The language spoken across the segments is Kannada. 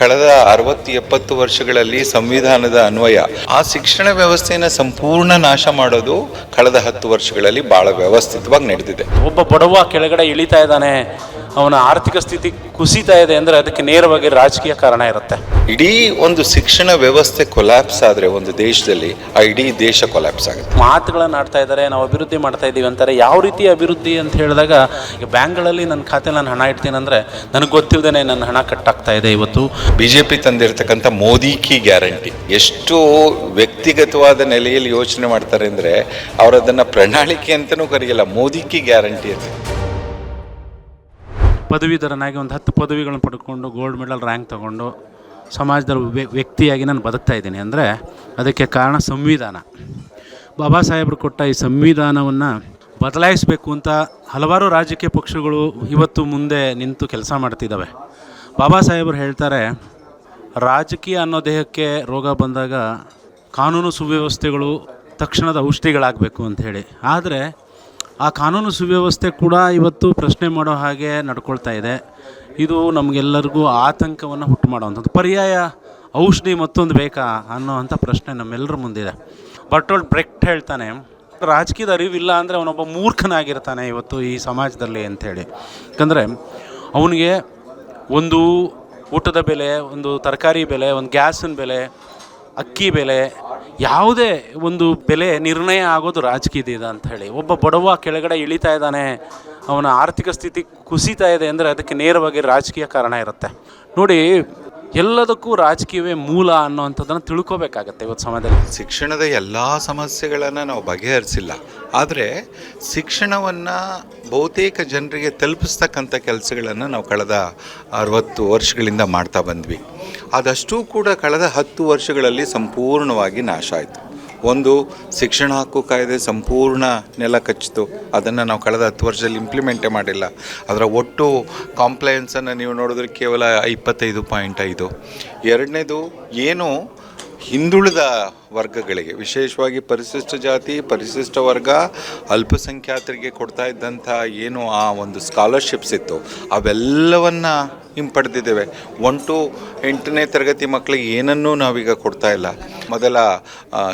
ಕಳೆದ ಅರವತ್ತು ಎಪ್ಪತ್ತು ವರ್ಷಗಳಲ್ಲಿ ಸಂವಿಧಾನದ ಅನ್ವಯ, ಆ ಶಿಕ್ಷಣ ವ್ಯವಸ್ಥೆಯನ್ನು ಸಂಪೂರ್ಣ ನಾಶ ಮಾಡೋದು ಕಳೆದ ಹತ್ತು ವರ್ಷಗಳಲ್ಲಿ ಬಹಳ ವ್ಯವಸ್ಥಿತವಾಗಿ ನಡೆದಿದೆ. ಒಬ್ಬ ಬಡವ ಕೆಳಗಡೆ ಇಳಿತಾ ಇದ್ದಾನೆ, ಅವನ ಆರ್ಥಿಕ ಸ್ಥಿತಿ ಕುಸಿತಾ ಇದೆ ಅಂದರೆ ಅದಕ್ಕೆ ನೇರವಾಗಿ ರಾಜಕೀಯ ಕಾರಣ ಇರುತ್ತೆ. ಇಡೀ ಒಂದು ಶಿಕ್ಷಣ ವ್ಯವಸ್ಥೆ ಕೊಲ್ಯಾಪ್ಸ್ ಆದರೆ ಒಂದು ದೇಶದಲ್ಲಿ ಆ ಇಡೀ ದೇಶ ಕೊಲ್ಯಾಪ್ಸ್ ಆಗುತ್ತೆ. ಮಾತುಗಳನ್ನು ಆಡ್ತಾ ಇದ್ದಾರೆ ನಾವು ಅಭಿವೃದ್ಧಿ ಮಾಡ್ತಾ ಇದ್ದೀವಿ ಅಂತಾರೆ. ಯಾವ ರೀತಿ ಅಭಿವೃದ್ಧಿ ಅಂತ ಹೇಳಿದಾಗ ಈಗ ಬ್ಯಾಂಕ್ಗಳಲ್ಲಿ ನನ್ನ ಖಾತೆಲಿ ನಾನು ಹಣ ಇಡ್ತೀನಿ ಅಂದರೆ ನನಗೆ ಗೊತ್ತಿಲ್ಲದೇ ನನ್ನ ಹಣ ಕಟ್ಟಾಗ್ತಾ ಇದೆ ಇವತ್ತು. ಪಿ ತಂದಿರತಕ್ಕಂಥ ಮೋದಿ ಕಿ ಗ್ಯಾರಂಟಿ. ಎಷ್ಟು ವ್ಯಕ್ತಿಗತವಾದ ನೆಲೆಯಲ್ಲಿ ಯೋಚನೆ ಮಾಡ್ತಾರೆ ಅಂದರೆ ಅವರದನ್ನು ಪ್ರಣಾಳಿಕೆ ಅಂತಲೂ ಕರೆಯಲ್ಲ ಮೋದಿ ಕಿ ಗ್ಯಾರಂಟಿ ಅಂತ. ಪದವೀಧರನಾಗಿ ಒಂದು ಹತ್ತು ಪದವಿಗಳನ್ನು ಪಡ್ಕೊಂಡು ಗೋಲ್ಡ್ ಮೆಡಲ್ ರ್ಯಾಂಕ್ ತಗೊಂಡು ಸಮಾಜದಲ್ಲಿ ವ್ಯ- ವ್ಯಕ್ತಿಯಾಗಿ ನಾನು ಬದುಕ್ತಾ ಇದ್ದೀನಿ ಅಂದರೆ ಅದಕ್ಕೆ ಕಾರಣ ಸಂವಿಧಾನ. ಬಾಬಾ ಸಾಹೇಬರು ಕೊಟ್ಟ ಈ ಸಂವಿಧಾನವನ್ನು ಬದಲಾಯಿಸಬೇಕು ಅಂತ ಹಲವಾರು ರಾಜಕೀಯ ಪಕ್ಷಗಳು ಇವತ್ತು ಮುಂದೆ ನಿಂತು ಕೆಲಸ ಮಾಡ್ತಿದ್ದಾವೆ. ಬಾಬಾ ಸಾಹೇಬರು ಹೇಳ್ತಾರೆ, ರಾಜಕೀಯ ಅನ್ನೋ ದೇಹಕ್ಕೆ ರೋಗ ಬಂದಾಗ ಕಾನೂನು ಸುವ್ಯವಸ್ಥೆಗಳು ತಕ್ಷಣದ ಔಷಧಿಗಳಾಗಬೇಕು ಅಂಥೇಳಿ ಆದರೆ ಆ ಕಾನೂನು ಸುವ್ಯವಸ್ಥೆ ಕೂಡ ಇವತ್ತು ಪ್ರಶ್ನೆ ಮಾಡೋ ಹಾಗೆ ನಡ್ಕೊಳ್ತಾ ಇದೆ. ಇದು ನಮಗೆಲ್ಲರಿಗೂ ಆತಂಕವನ್ನು ಹುಟ್ಟು ಮಾಡುವಂಥದ್ದು. ಪರ್ಯಾಯ ಔಷಧಿ ಮತ್ತೊಂದು ಬೇಕಾ ಅನ್ನೋವಂಥ ಪ್ರಶ್ನೆ ನಮ್ಮೆಲ್ಲರ ಮುಂದಿದೆ. ಬರ್ಟೋಲ್ಡ್ ಬ್ರೆಕ್ಟ್ ಹೇಳ್ತಾನೆ, ರಾಜಕೀಯದ ಅರಿವಿಲ್ಲ ಅಂದರೆ ಅವನೊಬ್ಬ ಮೂರ್ಖನಾಗಿರ್ತಾನೆ ಇವತ್ತು ಈ ಸಮಾಜದಲ್ಲಿ ಅಂಥೇಳಿ. ಯಾಕಂದರೆ ಅವನಿಗೆ ಒಂದು ಊಟದ ಬೆಲೆ, ಒಂದು ತರಕಾರಿ ಬೆಲೆ, ಒಂದು ಗ್ಯಾಸಿನ ಬೆಲೆ ಅಕ್ಕಿ ಬೆಲೆ, ಯಾವುದೇ ಒಂದು ಬೆಲೆ ನಿರ್ಣಯ ಆಗೋದು ರಾಜಕೀಯದಿಂದ ಅಂತ ಹೇಳಿ. ಒಬ್ಬ ಬಡವ ಕೆಳಗಡೆ ಇಳಿತಾ ಇದ್ದಾನೆ, ಅವನ ಆರ್ಥಿಕ ಸ್ಥಿತಿ ಕುಸಿತಾ ಇದೆ ಅಂದರೆ ಅದಕ್ಕೆ ನೇರವಾಗಿ ರಾಜಕೀಯ ಕಾರಣ ಇರುತ್ತೆ. ನೋಡಿ, ಎಲ್ಲದಕ್ಕೂ ರಾಜಕೀಯವೇ ಮೂಲ ಅನ್ನೋವಂಥದ್ದನ್ನು ತಿಳ್ಕೋಬೇಕಾಗತ್ತೆ ಇವತ್ತು ಸಮಯದಲ್ಲಿ ಶಿಕ್ಷಣದ ಎಲ್ಲ ಸಮಸ್ಯೆಗಳನ್ನು ನಾವು ಬಗೆಹರಿಸಿಲ್ಲ. ಆದರೆ ಶಿಕ್ಷಣವನ್ನು ಬಹುತೇಕ ಜನರಿಗೆ ತಲುಪಿಸ್ತಕ್ಕಂಥ ಕೆಲಸಗಳನ್ನು ನಾವು ಕಳೆದ ಅರವತ್ತು ವರ್ಷಗಳಿಂದ ಮಾಡ್ತಾ ಬಂದ್ವಿ. ಅದಷ್ಟೂ ಕೂಡ ಕಳೆದ ಹತ್ತು ವರ್ಷಗಳಲ್ಲಿ ಸಂಪೂರ್ಣವಾಗಿ ನಾಶ ಆಯಿತು. ಒಂದು ಶಿಕ್ಷಣ ಹಕ್ಕು ಕಾಯ್ದೆ ಸಂಪೂರ್ಣ ನೆಲ ಕಚ್ಚಿತು. ಅದನ್ನು ನಾವು ಕಳೆದ ಹತ್ತು ವರ್ಷದಲ್ಲಿ ಇಂಪ್ಲಿಮೆಂಟೇ ಮಾಡಿಲ್ಲ. ಅದರ ಒಟ್ಟು ಕಾಂಪ್ಲಯನ್ಸನ್ನು ನೀವು ನೋಡಿದ್ರೆ ಕೇವಲ ಇಪ್ಪತ್ತೈದು ಪಾಯಿಂಟ್ ಐದು. ಎರಡನೇದು ಏನು ಹಿಂದುಳಿದ ವರ್ಗಗಳಿಗೆ. ವಿಶೇಷವಾಗಿ ಪರಿಶಿಷ್ಟ ಜಾತಿ ಪರಿಶಿಷ್ಟ ವರ್ಗ ಅಲ್ಪಸಂಖ್ಯಾತರಿಗೆ ಕೊಡ್ತಾ ಇದ್ದಂಥ ಏನು ಆ ಒಂದು ಸ್ಕಾಲರ್ಶಿಪ್ಸ್ ಇತ್ತು ಅವೆಲ್ಲವನ್ನು ಹಿಂಪಡೆದಿದ್ದೇವೆ ಒನ್ ಟು ಎಂಟನೇ ತರಗತಿ ಮಕ್ಕಳಿಗೆ ಏನನ್ನೂ ನಾವೀಗ ಕೊಡ್ತಾ ಇಲ್ಲ. ಮೊದಲ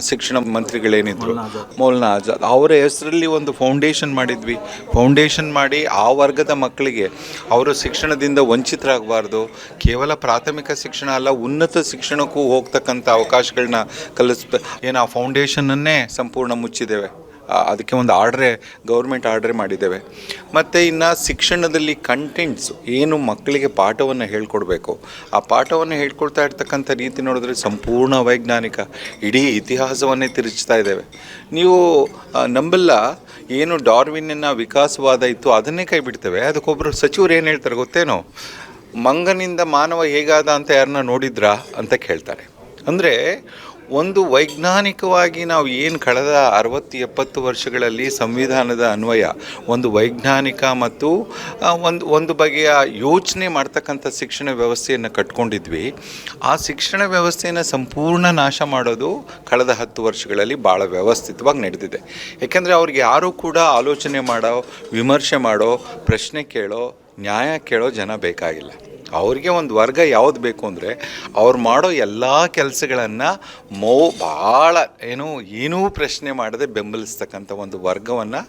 ಶಿಕ್ಷಣ ಮಂತ್ರಿಗಳೇನಿದ್ರು ಮೌಲ್ನಾ ಆಜಾದ್ ಅವರ ಹೆಸರಲ್ಲಿ ಒಂದು ಫೌಂಡೇಶನ್ ಮಾಡಿದ್ವಿ. ಫೌಂಡೇಶನ್ ಮಾಡಿ ಆ ವರ್ಗದ ಮಕ್ಕಳಿಗೆ ಅವರು ಶಿಕ್ಷಣದಿಂದ ವಂಚಿತರಾಗಬಾರ್ದು. ಕೇವಲ ಪ್ರಾಥಮಿಕ ಶಿಕ್ಷಣ ಅಲ್ಲ ಉನ್ನತ ಶಿಕ್ಷಣಕ್ಕೂ ಹೋಗ್ತಕ್ಕಂಥ ಅವಕಾಶಗಳನ್ನ ಕಲಿಸ್ ಏನು ಆ ಫೌಂಡೇಶನನ್ನೇ ಸಂಪೂರ್ಣ ಮುಚ್ಚಿದ್ದೇವೆ. ಅದಕ್ಕೆ ಒಂದು ಆರ್ಡ್ರೆ, ಗೌರ್ಮೆಂಟ್ ಆರ್ಡ್ರೇ ಮಾಡಿದ್ದೇವೆ. ಮತ್ತು ಇನ್ನು ಶಿಕ್ಷಣದಲ್ಲಿ ಕಂಟೆಂಟ್ಸ್ ಏನು ಮಕ್ಕಳಿಗೆ ಪಾಠವನ್ನು ಹೇಳ್ಕೊಡ್ಬೇಕು. ಆ ಪಾಠವನ್ನು ಹೇಳ್ಕೊಡ್ತಾ ಇರ್ತಕ್ಕಂಥ ರೀತಿ ನೋಡಿದ್ರೆ ಸಂಪೂರ್ಣ ವೈಜ್ಞಾನಿಕ. ಇಡೀ ಇತಿಹಾಸವನ್ನೇ ತಿರುಚ್ತಾ ಇದ್ದೇವೆ. ನೀವು ನಂಬಲ್ಲ ಏನು ಡಾರ್ವಿನ್ನ ವಿಕಾಸವಾದ ಇತ್ತು ಅದನ್ನೇ ಕೈ ಬಿಡ್ತೇವೆ ಅದಕ್ಕೊಬ್ಬರು ಸಚಿವರು ಏನು ಹೇಳ್ತಾರೆ ಗೊತ್ತೇನೋ? ಮಂಗನಿಂದ ಮಾನವ ಹೇಗಾದ ಅಂತ ಯಾರನ್ನ ನೋಡಿದ್ರಾ ಅಂತ ಕೇಳ್ತಾರೆ. ಅಂದರೆ ಒಂದು ವೈಜ್ಞಾನಿಕವಾಗಿ ನಾವು ಏನು ಕಳೆದ ಅರವತ್ತು, ಎಪ್ಪತ್ತು ವರ್ಷಗಳಲ್ಲಿ ಸಂವಿಧಾನದ ಅನ್ವಯ, ಒಂದು ವೈಜ್ಞಾನಿಕ ಮತ್ತು ಒಂದು ಒಂದು ಬಗೆಯ ಯೋಚನೆ ಮಾಡ್ತಕ್ಕಂಥ ಶಿಕ್ಷಣ ವ್ಯವಸ್ಥೆಯನ್ನು ಕಟ್ಕೊಂಡಿದ್ವಿ. ಆ ಶಿಕ್ಷಣ ವ್ಯವಸ್ಥೆಯನ್ನು ಸಂಪೂರ್ಣ ನಾಶ ಮಾಡೋದು ಕಳೆದ ಹತ್ತು ವರ್ಷಗಳಲ್ಲಿ ಭಾಳ ವ್ಯವಸ್ಥಿತವಾಗಿ ನಡೆದಿದೆ. ಯಾಕೆಂದರೆ ಅವ್ರಿಗೆ ಯಾರೂ ಕೂಡ ಆಲೋಚನೆ ಮಾಡೋ, ವಿಮರ್ಶೆ ಮಾಡೋ, ಪ್ರಶ್ನೆ ಕೇಳೋ, ನ್ಯಾಯ ಕೇಳೋ ಜನ ಬೇಕಾಗಿಲ್ಲ. ಅವ್ರಿಗೆ ಒಂದು ವರ್ಗ ಯಾವ್ದು ಬೇಕು ಅಂದರೆ ಅವ್ರು ಮಾಡೋ ಎಲ್ಲ ಕೆಲಸಗಳನ್ನು ಮೋ ಭಾಳ ಏನು, ಏನೂ ಪ್ರಶ್ನೆ ಮಾಡದೆ ಬೆಂಬಲಿಸ್ತಕ್ಕಂಥ ಒಂದು ವರ್ಗವನ್ನು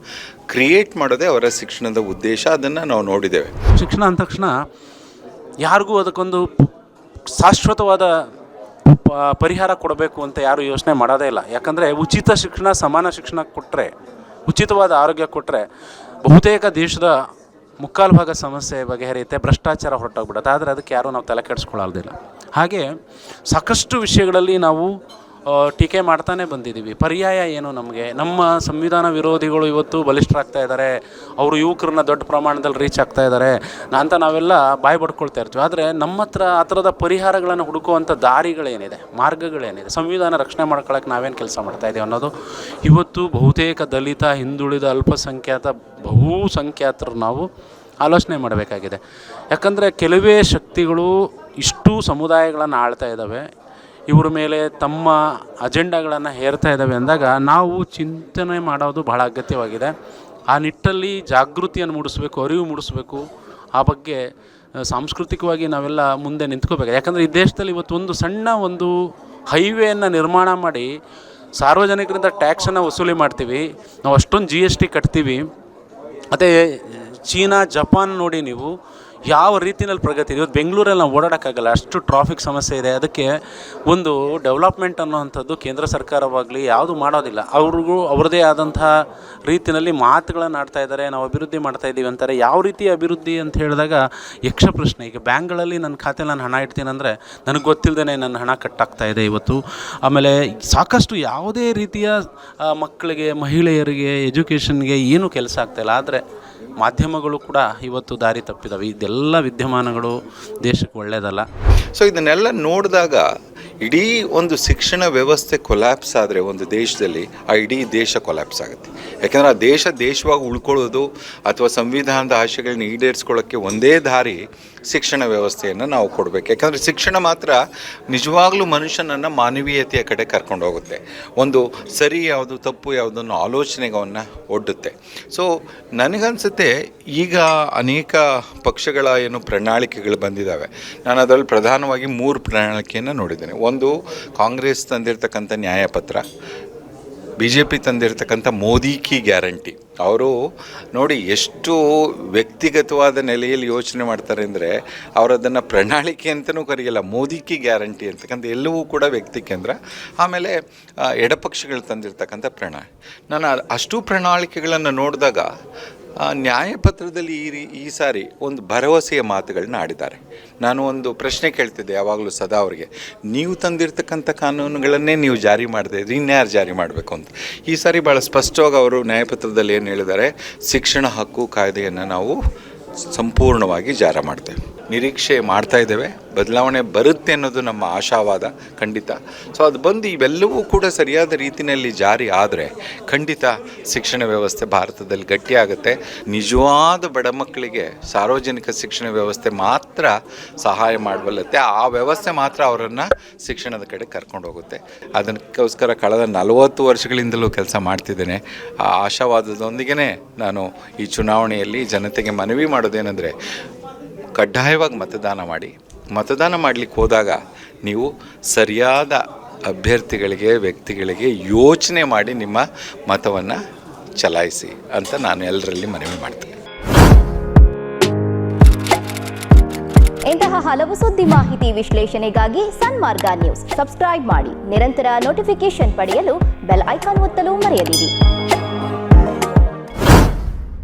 ಕ್ರಿಯೇಟ್ ಮಾಡೋದೇ ಅವರ ಶಿಕ್ಷಣದ ಉದ್ದೇಶ. ಅದನ್ನು ನಾವು ನೋಡಿದ್ದೇವೆ. ಶಿಕ್ಷಣ ಅಂದ ತಕ್ಷಣ ಯಾರಿಗೂ ಅದಕ್ಕೊಂದು ಶಾಶ್ವತವಾದ ಪರಿಹಾರ ಕೊಡಬೇಕು ಅಂತ ಯಾರೂ ಯೋಚನೆ ಮಾಡೋದೇ ಇಲ್ಲ. ಯಾಕಂದರೆ ಉಚಿತ ಶಿಕ್ಷಣ ಸಮಾನ ಶಿಕ್ಷಣ ಕೊಟ್ಟರೆ ಉಚಿತವಾದ ಆರೋಗ್ಯ ಕೊಟ್ಟರೆ ಬಹುತೇಕ ದೇಶದ ಮುಕ್ಕಾಲು ಭಾಗ ಸಮಸ್ಯೆ ಬಗೆಹರಿಯುತ್ತೆ, ಭ್ರಷ್ಟಾಚಾರ ಹೊರಟೋಗ್ಬಿಡುತ್ತೆ. ಆದರೆ ಅದಕ್ಕೆ ಯಾರೂ ನಾವು ತಲೆ ಕೆಡಿಸ್ಕೊಳ್ಳೋದಿಲ್ಲ ಹಾಗೆ ಸಾಕಷ್ಟು ವಿಷಯಗಳಲ್ಲಿ ನಾವು ಟೀಕೆ ಮಾಡ್ತಾನೆ ಬಂದಿದ್ದೀವಿ. ಪರ್ಯಾಯ ಏನು ನಮಗೆ? ನಮ್ಮ ಸಂವಿಧಾನ ವಿರೋಧಿಗಳು ಇವತ್ತು ಬಲಿಷ್ಠರಾಗ್ತಾ ಇದ್ದಾರೆ. ಅವರು ಯುವಕರನ್ನ ದೊಡ್ಡ ಪ್ರಮಾಣದಲ್ಲಿ ರೀಚ್ ಆಗ್ತಾ ಇದ್ದಾರೆ. ಅಂತ ನಾವೆಲ್ಲ ಬಾಯಿ ಪಡ್ಕೊಳ್ತಾ ಇರ್ತೀವಿ. ಆದರೆ ನಮ್ಮ ಹತ್ರ ಆ ಥರದ ಪರಿಹಾರಗಳನ್ನು ಹುಡುಕುವಂಥ ದಾರಿಗಳೇನಿದೆ? ಮಾರ್ಗಗಳೇನಿದೆ? ಸಂವಿಧಾನ ರಕ್ಷಣೆ ಮಾಡ್ಕೊಳ್ಳೋಕೆ ನಾವೇನು ಕೆಲಸ ಮಾಡ್ತಾ ಇದ್ದೀವಿ ಅನ್ನೋದು ಇವತ್ತು ಬಹುತೇಕ ದಲಿತ, ಹಿಂದುಳಿದ, ಅಲ್ಪಸಂಖ್ಯಾತ, ಬಹುಸಂಖ್ಯಾತರು ನಾವು ಆಲೋಚನೆ ಮಾಡಬೇಕಾಗಿದೆ. ಯಾಕಂದರೆ ಕೆಲವೇ ಶಕ್ತಿಗಳು ಇಷ್ಟು ಸಮುದಾಯಗಳನ್ನು ಆಳ್ತಾ ಇದ್ದಾವೆ. ಇವ್ರ ಮೇಲೆ ತಮ್ಮ ಅಜೆಂಡಾಗಳನ್ನು ಹೇರ್ತಾ ಇದ್ದಾವೆ ಅಂದಾಗ ನಾವು ಚಿಂತನೆ ಮಾಡೋದು ಬಹಳ ಅಗತ್ಯವಾಗಿದೆ. ಆ ನಿಟ್ಟಲ್ಲಿ ಜಾಗೃತಿಯನ್ನು ಮೂಡಿಸ್ಬೇಕು, ಅರಿವು ಮೂಡಿಸ್ಬೇಕು. ಆ ಬಗ್ಗೆ ಸಾಂಸ್ಕೃತಿಕವಾಗಿ ನಾವೆಲ್ಲ ಮುಂದೆ ನಿಂತ್ಕೋಬೇಕು. ಯಾಕಂದರೆ ಈ ದೇಶದಲ್ಲಿ ಇವತ್ತು ಒಂದು ಸಣ್ಣ ಒಂದು ಹೈವೇಯನ್ನು ನಿರ್ಮಾಣ ಮಾಡಿ ಸಾರ್ವಜನಿಕರಿಂದ ಟ್ಯಾಕ್ಸನ್ನು ವಸೂಲಿ ಮಾಡ್ತೀವಿ. ನಾವು ಅಷ್ಟೊಂದು ಜಿ ಎಸ್ ಟಿ ಕಟ್ತೀವಿ. ಮತ್ತು ಚೀನಾ, ಜಪಾನ್ ನೋಡಿ ನೀವು ಯಾವ ರೀತಿಯಲ್ಲಿ ಪ್ರಗತಿ ಇದೆ. ಇವತ್ತು ಬೆಂಗಳೂರಲ್ಲಿ ನಾವು ಓಡಾಡೋಕ್ಕಾಗಲ್ಲ. ಅಷ್ಟು ಟ್ರಾಫಿಕ್ ಸಮಸ್ಯೆ ಇದೆ. ಅದಕ್ಕೆ ಒಂದು ಡೆವಲಪ್ಮೆಂಟ್ ಅನ್ನೋವಂಥದ್ದು ಕೇಂದ್ರ ಸರ್ಕಾರವಾಗಲಿ ಯಾವುದು ಮಾಡೋದಿಲ್ಲ. ಅವ್ರಿಗೂ ಅವ್ರದ್ದೇ ಆದಂತಹ ರೀತಿಯಲ್ಲಿ ಮಾತುಗಳನ್ನು ಆಡ್ತಾ ಇದ್ದಾರೆ. ನಾವು ಅಭಿವೃದ್ಧಿ ಮಾಡ್ತಾ ಇದ್ದೀವಿ ಅಂತಾರೆ. ಯಾವ ರೀತಿ ಅಭಿವೃದ್ಧಿ ಅಂತ ಹೇಳಿದಾಗ ಯಕ್ಷ ಪ್ರಶ್ನೆ. ಈಗ ಬ್ಯಾಂಕ್ಗಳಲ್ಲಿ ನನ್ನ ಖಾತೆಲಿ ನಾನು ಹಣ ಇಡ್ತೀನಿ ಅಂದರೆ ನನಗೆ ಗೊತ್ತಿಲ್ಲದೇ ನನ್ನ ಹಣ ಕಟ್ಟಾಗ್ತಾ ಇದೆ ಇವತ್ತು. ಆಮೇಲೆ ಸಾಕಷ್ಟು ಯಾವುದೇ ರೀತಿಯ ಮಕ್ಕಳಿಗೆ, ಮಹಿಳೆಯರಿಗೆ ಎಜುಕೇಷನ್ಗೆ ಏನೂ ಕೆಲಸ ಆಗ್ತಾಯಿಲ್ಲ ಆದರೆ ಮಾಧ್ಯಮಗಳು ಕೂಡ ಇವತ್ತು ದಾರಿ ತಪ್ಪಿದಾವೆ. ಇದೆಲ್ಲ ವಿದ್ಯಮಾನಗಳು ದೇಶಕ್ಕೆ ಒಳ್ಳೆಯದಲ್ಲ ಸೊ ಇದನ್ನೆಲ್ಲ ನೋಡಿದಾಗ ಇಡೀ ಒಂದು ಶಿಕ್ಷಣ ವ್ಯವಸ್ಥೆ ಕೊಲ್ಯಾಪ್ಸ್ ಆದರೆ ಒಂದು ದೇಶದಲ್ಲಿ ಆ ಇಡೀ ದೇಶ ಕೊಲ್ಯಾಪ್ಸ್ ಆಗುತ್ತೆ. ಯಾಕೆಂದರೆ ಆ ದೇಶ ದೇಶವಾಗಿ ಉಳ್ಕೊಳ್ಳೋದು ಅಥವಾ ಸಂವಿಧಾನದ ಆಶಯಗಳನ್ನ ಈಡೇರಿಸ್ಕೊಳ್ಳೋಕ್ಕೆ ಒಂದೇ ದಾರಿ ಶಿಕ್ಷಣ ವ್ಯವಸ್ಥೆಯನ್ನು ನಾವು ಕೊಡಬೇಕು. ಯಾಕಂದರೆ ಶಿಕ್ಷಣ ಮಾತ್ರ ನಿಜವಾಗ್ಲೂ ಮನುಷ್ಯನನ್ನು ಮಾನವೀಯತೆಯ ಕಡೆ ಕರ್ಕೊಂಡು ಹೋಗುತ್ತೆ. ಒಂದು ಸರಿ ಯಾವುದು, ತಪ್ಪು ಯಾವುದನ್ನು ಆಲೋಚನೆಗವನ್ನು ಒಡ್ಡುತ್ತೆ. ಸೊ ನನಗನ್ಸುತ್ತೆ ಈಗ ಅನೇಕ ಪಕ್ಷಗಳ ಏನು ಪ್ರಣಾಳಿಕೆಗಳು ಬಂದಿದ್ದಾವೆ ನಾನು ಅದರಲ್ಲಿ ಪ್ರಧಾನವಾಗಿ ಮೂರು ಪ್ರಣಾಳಿಕೆಯನ್ನು ನೋಡಿದ್ದೇನೆ. ಒಂದು ಕಾಂಗ್ರೆಸ್ ತಂದಿರತಕ್ಕಂಥ ನ್ಯಾಯಪತ್ರ ಬಿ ಜೆ ಪಿ ತಂದಿರತಕ್ಕಂಥ ಮೋದಿ ಕಿ ಗ್ಯಾರಂಟಿ. ಅವರು ನೋಡಿ ಎಷ್ಟು ವ್ಯಕ್ತಿಗತವಾದ ನೆಲೆಯಲ್ಲಿ ಯೋಚನೆ ಮಾಡ್ತಾರೆ ಅಂದರೆ ಅವರು ಅದನ್ನು ಪ್ರಣಾಳಿಕೆ ಅಂತಲೂ ಕರೆಯಲ್ಲ, ಮೋದಿ ಕಿ ಗ್ಯಾರಂಟಿ ಅಂತಕ್ಕಂಥ ಎಲ್ಲವೂ ಕೂಡ ವ್ಯಕ್ತಿ ಕೇಂದ್ರ, ಆಮೇಲೆ ಎಡಪಕ್ಷಗಳು ತಂದಿರತಕ್ಕಂಥ ಪ್ರಣಾಳಿ. ನಾನು ಅಷ್ಟು ಪ್ರಣಾಳಿಕೆಗಳನ್ನು ನೋಡಿದಾಗ ನ್ಯಾಯಪತ್ರದಲ್ಲಿ ಈ ರೀ- ಈ ಸಾರಿ ಒಂದು ಭರವಸೆಯ ಮಾತುಗಳನ್ನ ಆಡಿದ್ದಾರೆ. ನಾನು ಒಂದು ಪ್ರಶ್ನೆ ಕೇಳ್ತಿದ್ದೆ ಯಾವಾಗಲೂ ಸದಾ ಅವರಿಗೆ. ನೀವು ತಂದಿರತಕ್ಕಂಥ ಕಾನೂನುಗಳನ್ನೇ ನೀವು ಜಾರಿ ಮಾಡಿದೆ ಇನ್ಯಾರು ಜಾರಿ ಮಾಡಬೇಕು ಅಂತ. ಈ ಸಾರಿ ಭಾಳ ಸ್ಪಷ್ಟವಾಗಿ ಅವರು ನ್ಯಾಯಪತ್ರದಲ್ಲಿ ಏನು ಹೇಳಿದ್ದಾರೆ, ಶಿಕ್ಷಣ ಹಕ್ಕು ಕಾಯ್ದೆಯನ್ನು ನಾವು ಸಂಪೂರ್ಣವಾಗಿ ಜಾರ ಮಾಡ್ತೇವೆ. ನಿರೀಕ್ಷೆ ಮಾಡ್ತಾ ಇದ್ದೇವೆ. ಬದಲಾವಣೆ ಬರುತ್ತೆ ಅನ್ನೋದು ನಮ್ಮ ಆಶಾವಾದ, ಖಂಡಿತ. ಸೊ ಅದು ಬಂದು ಇವೆಲ್ಲವೂ ಕೂಡ ಸರಿಯಾದ ರೀತಿಯಲ್ಲಿ ಜಾರಿ ಆದರೆ ಖಂಡಿತ ಶಿಕ್ಷಣ ವ್ಯವಸ್ಥೆ ಭಾರತದಲ್ಲಿ ಗಟ್ಟಿಯಾಗುತ್ತೆ ನಿಜವಾದ ಬಡ ಮಕ್ಕಳಿಗೆ ಸಾರ್ವಜನಿಕ ಶಿಕ್ಷಣ ವ್ಯವಸ್ಥೆ ಮಾತ್ರ ಸಹಾಯ ಮಾಡಬಲ್ಲತ್ತೆ. ಆ ವ್ಯವಸ್ಥೆ ಮಾತ್ರ ಅವರನ್ನು ಶಿಕ್ಷಣದ ಕಡೆ ಕರ್ಕೊಂಡು ಹೋಗುತ್ತೆ. ಅದಕ್ಕೋಸ್ಕರ ಕಳೆದ ನಲವತ್ತು ವರ್ಷಗಳಿಂದಲೂ ಕೆಲಸ ಮಾಡ್ತಿದ್ದೇನೆ. ಆ ಆಶಾವಾದದೊಂದಿಗೆ ನಾನು ಈ ಚುನಾವಣೆಯಲ್ಲಿ ಜನತೆಗೆ ಮನವಿ ಮಾಡೋದೇನೆಂದರೆ ಕಡ್ಡಾಯವಾಗಿ ಮತದಾನ ಮಾಡಿ. ಮತದಾನ ಮಾಡಲಿಕ್ಕೆ ಹೋದಾಗ ನೀವು ಸರಿಯಾದ ಅಭ್ಯರ್ಥಿಗಳಿಗೆ, ವ್ಯಕ್ತಿಗಳಿಗೆ ಯೋಚನೆ ಮಾಡಿ ನಿಮ್ಮ ಮತವನ್ನು ಚಲಾಯಿಸಿ ಅಂತ ನಾನು ಎಲ್ಲರಲ್ಲಿ ಮನವಿ ಮಾಡ್ತೇನೆ. ಇಂತಹ ಹಲವು ಸುದ್ದಿ ಮಾಹಿತಿ ವಿಶ್ಲೇಷಣೆಗಾಗಿ ಸನ್ಮಾರ್ಗ ನ್ಯೂಸ್. ಸಬ್ಸ್ಕ್ರೈಬ್ ಮಾಡಿ. ನಿರಂತರ ನೋಟಿಫಿಕೇಶನ್ ಪಡೆಯಲು ಬೆಲ್ ಐಕಾನ್ ಒತ್ತಲು ಮರೆಯದಿರಿ.